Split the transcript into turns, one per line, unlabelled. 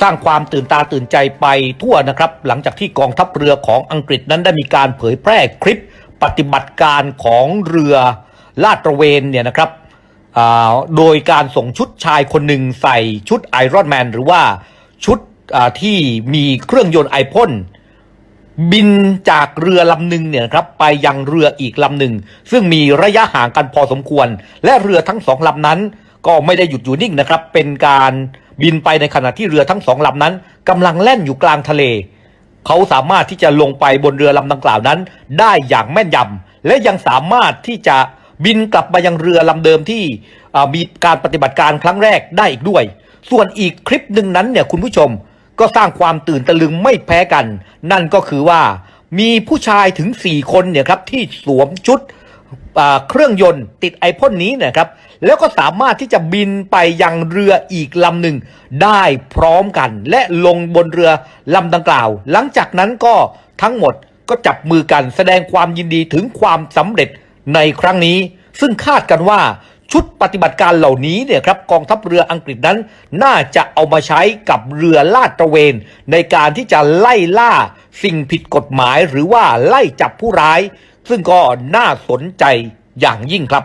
สร้างความตื่นตาตื่นใจไปทั่วนะครับ หลังจากที่กองทัพเรือของอังกฤษนั้นได้มีการเผยแพร่คลิปปฏิบัติการของเรือลาดตระเวนเนี่ยนะครับอ่าโดยการส่งชุดชายคนหนึ่งใส่ชุดไอรอนแมนหรือว่าชุดอ่าที่มีเครื่องยนต์ไอพ่นบินจากเรือลำหนึ่งเนี่ยนะครับไปยังเรืออีกลำหนึ่ง ซึ่งมีระยะห่างกันพอสมควร และเรือทั้งสองลำนั้นก็ไม่ได้หยุดอยู่นิ่งนะครับ เป็นการ บินไปในขณะที่เรือทั้งสองลำนั้นกำลังแล่นอยู่กลางทะเล เขาสามารถที่จะลงไปบนเรือลำดังกล่าวนั้น ได้อย่างแม่นยำและยังสามารถที่จะบินกลับมายังเรือลำเดิมที่มีการปฏิบัติการครั้งแรกได้อีกด้วย ส่วนอีกคลิปหนึ่งนั้นเนี่ยคุณผู้ชมก็สร้างความตื่นตะลึงไม่แพ้กัน นั่นก็คือว่ามีผู้ชายถึง 4 คนเนี่ยครับที่สวมชุดเครื่องยนต์ติดไอพ่นนี้นะครับ แล้วก็สามารถที่จะบินไปยังเรืออีกลำหนึ่งได้พร้อมกัน และลงบนเรือลำดังกล่าว หลังจากนั้นก็ทั้งหมดก็จับมือกันแสดงความยินดีถึงความสำเร็จในครั้งนี้ ซึ่งคาดกันว่าชุดปฏิบัติการเหล่านี้เนี่ยครับกองทัพเรืออังกฤษนั้น น่าจะเอามาใช้กับเรือลาดตระเวน ในการที่จะไล่ล่าสิ่งผิดกฎหมายหรือว่าไล่จับผู้ร้าย ซึ่งก็น่าสนใจอย่างยิ่งครับ